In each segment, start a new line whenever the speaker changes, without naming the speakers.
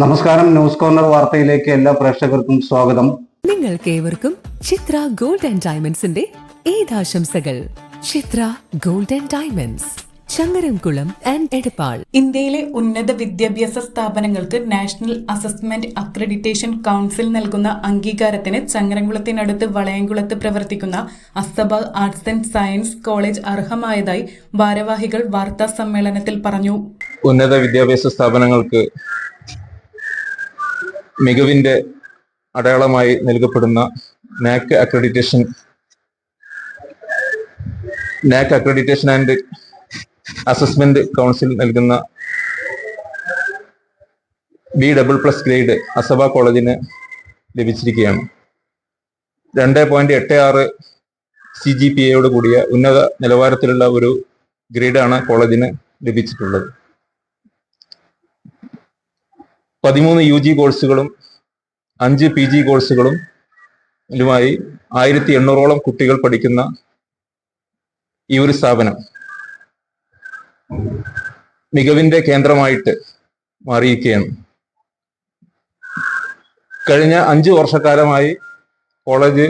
നമസ്കാരം news corner വാർത്തയിലേക്ക് എല്ലാ പ്രേക്ഷകർക്കും സ്വാഗതം.
നിങ്ങൾക്ക് ഏവർക്കും ചിത്ര ഗോൾഡ് ആൻഡ് ഡയമണ്ട്സിന്റെ ഏതാശംസകൾ Chithra gold and diamonds Changaramkulam and Edappal.
ഇന്ത്യയിലെ ഉന്നത വിദ്യാഭ്യാസ സ്ഥാപനങ്ങൾക്ക് നാഷണൽ അസസ്മെന്റ് അക്രഡിറ്റേഷൻ കൗൺസിൽ നൽകുന്ന അംഗീകാരത്തിന് ചങ്ങരംകുളത്തിനടുത്ത് വളയംകുളത്ത് പ്രവർത്തിക്കുന്ന Asaba arts and science college അർഹമായതായി ഭാരവാഹികൾ വാർത്താ സമ്മേളനത്തിൽ പറഞ്ഞു.
ഉന്നത വിദ്യാഭ്യാസ സ്ഥാപനങ്ങൾക്ക് മികവിന്റെ അടയാളമായി നൽകപ്പെടുന്ന NAAC accreditation NAAC accreditation and assessment council നൽകുന്ന B double plus grade Asaba കോളേജിന് ലഭിച്ചിരിക്കുകയാണ്. രണ്ട് പോയിന്റ് എട്ട് ആറ് സി ജി പി എയോട് കൂടിയ ഉന്നത നിലവാരത്തിലുള്ള ഒരു ഗ്രേഡാണ് കോളേജിന് ലഭിച്ചിട്ടുള്ളത്. പതിമൂന്ന് യു ജി കോഴ്സുകളും അഞ്ച് പി ജി കോഴ്സുകളും ലുമായി ആയിരത്തി എണ്ണൂറോളം കുട്ടികൾ പഠിക്കുന്ന ഈ ഒരു സ്ഥാപനം മികവിന്റെ കേന്ദ്രമായിട്ട് മാറിയിരിക്കുകയാണ്. കഴിഞ്ഞ അഞ്ച് വർഷക്കാലമായി കോളേജ്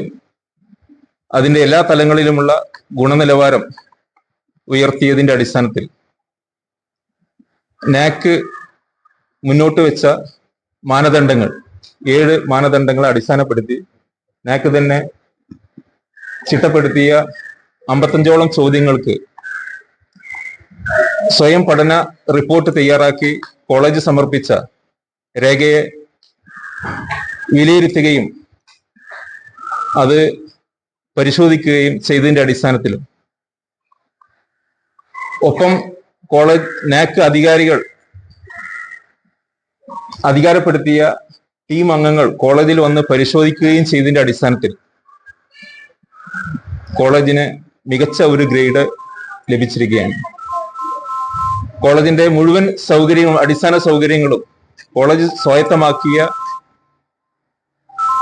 അതിന്റെ എല്ലാ തലങ്ങളിലുമുള്ള ഗുണനിലവാരം ഉയർത്തിയതിന്റെ അടിസ്ഥാനത്തിൽ നാക്ക് മുന്നോട്ട് വെച്ച മാനദണ്ഡങ്ങൾ. ഏഴ് മാനദണ്ഡങ്ങളെ അടിസ്ഥാനപ്പെടുത്തി നാക്ക് തന്നെ ചിട്ടപ്പെടുത്തിയ അമ്പത്തഞ്ചോളം ചോദ്യങ്ങൾക്ക് സ്വയം പഠന റിപ്പോർട്ട് തയ്യാറാക്കി കോളേജ് സമർപ്പിച്ച രേഖയെ വിലയിരുത്തുകയും അത് പരിശോധിക്കുകയും ചെയ്തതിന്റെ അടിസ്ഥാനത്തിലും. ഒപ്പം കോളേജ് നാക്ക് അധികാരികൾ അധികാരപ്പെടുത്തിയ ടീം അംഗങ്ങൾ കോളേജിൽ വന്ന് പരിശോധിക്കുകയും ചെയ്തതിന്റെ അടിസ്ഥാനത്തിൽ കോളേജിന് മികച്ച ഒരു ഗ്രേഡ് ലഭിച്ചിരിക്കുകയാണ്. കോളേജിന്റെ മുഴുവൻ സൗകര്യങ്ങളും അടിസ്ഥാന സൗകര്യങ്ങളും കോളേജ് സ്വായത്തമാക്കിയ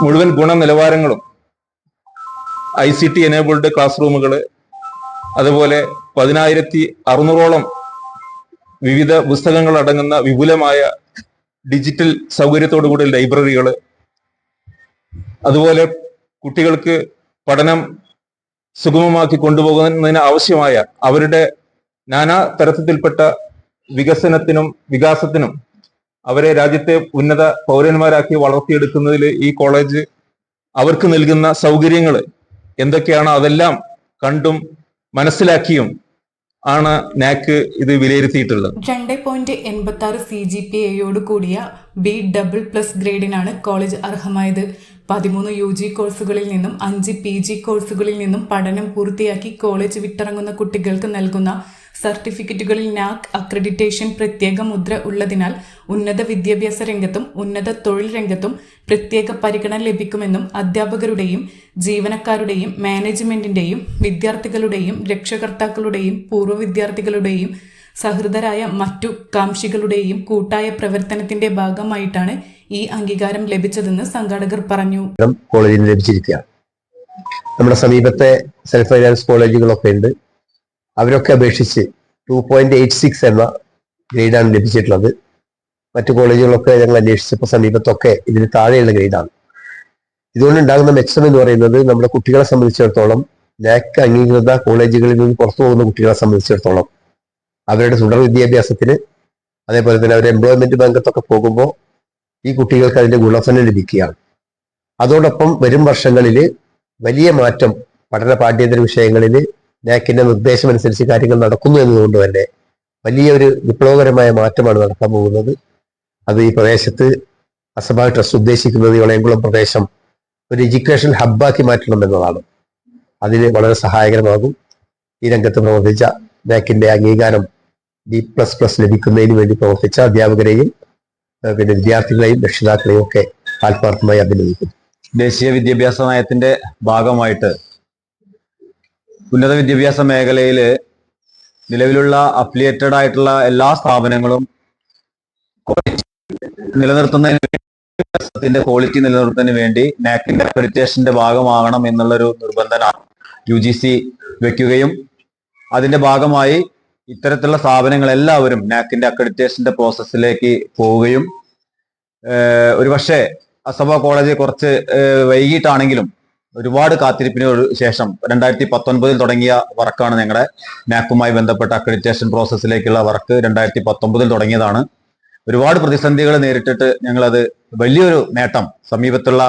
മുഴുവൻ ഗുണനിലവാരങ്ങളും I C T enabled class റൂമുകൾ അതുപോലെ പതിനായിരത്തി അറുന്നൂറോളം വിവിധ പുസ്തകങ്ങൾ അടങ്ങുന്ന വിപുലമായ ഡിജിറ്റൽ സൗകര്യത്തോടുകൂടി ലൈബ്രറികൾ അതുപോലെ കുട്ടികൾക്ക് പഠനം സുഗമമാക്കി കൊണ്ടുപോകുന്നതിന് ആവശ്യമായ അവരുടെ നാനാ തരത്തിൽപ്പെട്ട വികസനത്തിനും വികാസത്തിനും അവരെ രാജ്യത്തെ ഉന്നത പൗരന്മാരാക്കി വളർത്തിയെടുക്കുന്നതിൽ ഈ കോളേജ് അവർക്ക് നൽകുന്ന സൗകര്യങ്ങൾ എന്തൊക്കെയാണോ അതെല്ലാം കണ്ടും മനസ്സിലാക്കിയും ആണ് നാക്ക് ഇത് വിലയിരുത്തിയിട്ടുള്ളത്.
രണ്ട് പോയിന്റ് എൺപത്തി ആറ് സി ജി പി എയോട് കൂടിയ ബി ഡബിൾ പ്ലസ് ഗ്രേഡിനാണ് കോളേജ് അർഹമായത്. പതിമൂന്ന് യു ജി കോഴ്സുകളിൽ നിന്നും അഞ്ച് പി ജി കോഴ്സുകളിൽ നിന്നും പഠനം പൂർത്തിയാക്കി കോളേജ് വിട്ടിറങ്ങുന്ന കുട്ടികൾക്ക് നൽകുന്ന സർട്ടിഫിക്കറ്റുകളിൽ നാക് അക്രഡിറ്റേഷൻ പ്രത്യേക മുദ്ര ഉള്ളതിനാൽ ഉന്നത വിദ്യാഭ്യാസ രംഗത്തും ഉന്നത തൊഴിൽ രംഗത്തും പ്രത്യേക പരിഗണന ലഭിക്കുമെന്നും അധ്യാപകരുടെയും ജീവനക്കാരുടെയും മാനേജ്മെന്റിന്റെയും വിദ്യാർത്ഥികളുടെയും രക്ഷകർത്താക്കളുടെയും പൂർവ വിദ്യാർത്ഥികളുടെയും സഹൃദരായ മറ്റു കാംക്ഷികളുടെയും കൂട്ടായ പ്രവർത്തനത്തിന്റെ ഭാഗമായിട്ടാണ് ഈ അംഗീകാരം ലഭിച്ചതെന്ന് സംഘാടകർ പറഞ്ഞു.
കോളേജിന് ലഭിച്ചിരിക്കുകയാണ്. നമ്മുടെ സമീപത്തെ സെൽഫ് ഫൈനാൻസ് കോളേജുകളൊക്കെ ഉണ്ട്. അവരൊക്കെ അപേക്ഷിച്ച് ടു പോയിന്റ് എയ്റ്റ് സിക്സ് എന്ന ഗ്രേഡാണ് ലഭിച്ചിട്ടുള്ളത്. മറ്റു കോളേജുകളൊക്കെ ഞങ്ങൾ അന്വേഷിച്ചപ്പോൾ സമീപത്തൊക്കെ ഇതിന് താഴെയുള്ള ഗ്രേഡാണ്. ഇതുകൊണ്ട് ഉണ്ടാകുന്ന മെച്ചം എന്ന് പറയുന്നത് നമ്മുടെ കുട്ടികളെ സംബന്ധിച്ചിടത്തോളം നാക്ക് അംഗീകൃത കോളേജുകളിൽ നിന്ന് പുറത്തു പോകുന്ന കുട്ടികളെ സംബന്ധിച്ചിടത്തോളം അവരുടെ തുടർ വിദ്യാഭ്യാസത്തിന് അതേപോലെ തന്നെ അവർ എംപ്ലോയ്മെന്റ് രംഗത്തൊക്കെ പോകുമ്പോൾ ഈ കുട്ടികൾക്ക് അതിന്റെ ഗുണഫലം ലഭിക്കുകയാണ്. അതോടൊപ്പം വരും വർഷങ്ങളിൽ വലിയ മാറ്റം പഠന പാഠ്യേതര വിഷയങ്ങളിൽ നാക്കിന്റെ നിർദ്ദേശം അനുസരിച്ച് കാര്യങ്ങൾ നടക്കുന്നു എന്നതുകൊണ്ട് തന്നെ വലിയൊരു വിപ്ലവകരമായ മാറ്റമാണ് നടക്കാൻ പോകുന്നത്. അത് ഈ പ്രദേശത്ത് അസഭാ ട്രസ്റ്റ് ഉദ്ദേശിക്കുന്നത് ഇളയംകുളം പ്രദേശം ഒരു എഡ്യൂക്കേഷൻ ഹബ്ബാക്കി മാറ്റണം എന്നതാണ്. അതിന് വളരെ സഹായകരമാകും. ഈ രംഗത്ത് പ്രവർത്തിച്ച നാക്കിന്റെ അംഗീകാരം ഡി പ്ലസ് പ്ലസ് ലഭിക്കുന്നതിന് വേണ്ടി പ്രവർത്തിച്ച അധ്യാപകരെയും പിന്നെ വിദ്യാർത്ഥികളെയും രക്ഷിതാക്കളെയും ഒക്കെ ആത്മാർത്ഥമായി അഭിനന്ദിക്കുന്നു.
ദേശീയ വിദ്യാഭ്യാസ നയത്തിന്റെ ഭാഗമായിട്ട് ഉന്നത വിദ്യാഭ്യാസ മേഖലയിൽ നിലവിലുള്ള അഫിലിയേറ്റഡ് ആയിട്ടുള്ള എല്ലാ സ്ഥാപനങ്ങളും നിലനിർത്തുന്നതിന് ക്വാളിറ്റി നിലനിർത്തുന്നതിന് വേണ്ടി നാക്കിന്റെ അക്രഡിറ്റേഷന്റെ ഭാഗമാകണം എന്നുള്ളൊരു നിർബന്ധനാണ്. യു ജി സി വെക്കുകയും അതിന്റെ ഭാഗമായി ഇത്തരത്തിലുള്ള സ്ഥാപനങ്ങൾ എല്ലാവരും നാക്കിന്റെ അക്രഡിറ്റേഷന്റെ പ്രോസസ്സിലേക്ക് പോവുകയും ഒരുപക്ഷെ അസഭ കോളേജ് കുറച്ച് വൈകിട്ടാണെങ്കിലും ഒരുപാട് കാത്തിരിപ്പിന് ശേഷം രണ്ടായിരത്തി പത്തൊൻപതിൽ തുടങ്ങിയ വർക്കാണ് ഞങ്ങളുടെ നാക്കുമായി ബന്ധപ്പെട്ട അക്രഡിറ്റേഷൻ പ്രോസസ്സിലേക്കുള്ള വർക്ക് രണ്ടായിരത്തി പത്തൊമ്പതിൽ തുടങ്ങിയതാണ്. ഒരുപാട് പ്രതിസന്ധികൾ നേരിട്ടിട്ട് ഞങ്ങളത് വലിയൊരു നേട്ടം സമീപത്തുള്ള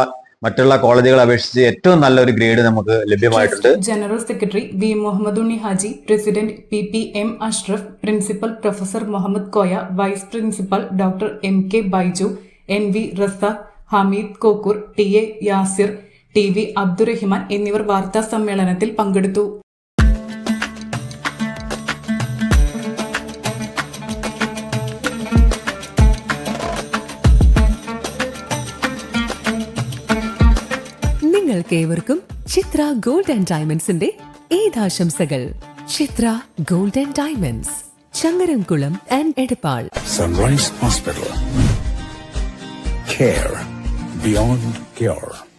മറ്റുള്ള കോളേജുകളെ അപേക്ഷിച്ച് ഏറ്റവും നല്ലൊരു ഗ്രേഡ് നമുക്ക് ലഭ്യമായിട്ടുണ്ട്.
General secretary V Muhammad Unni Haji president P P M Ashraf principal professor Muhammad Koya vice principal doctor M K Baiju N V Razak Hameed Kokkur T A Yasir T V Abdurahiman എന്നിവർ വാർത്താ സമ്മേളനത്തിൽ പങ്കെടുത്തു.
നിങ്ങൾക്കേവർക്കും Chithra gold and ഡയമണ്ട്സിന്റെ ഏതാശംസകൾ. Chithra gold and diamonds Changaramkulam and Edappal.
Sunrise hospital care beyond cure.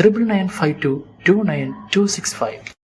triple nine five two two nine two six five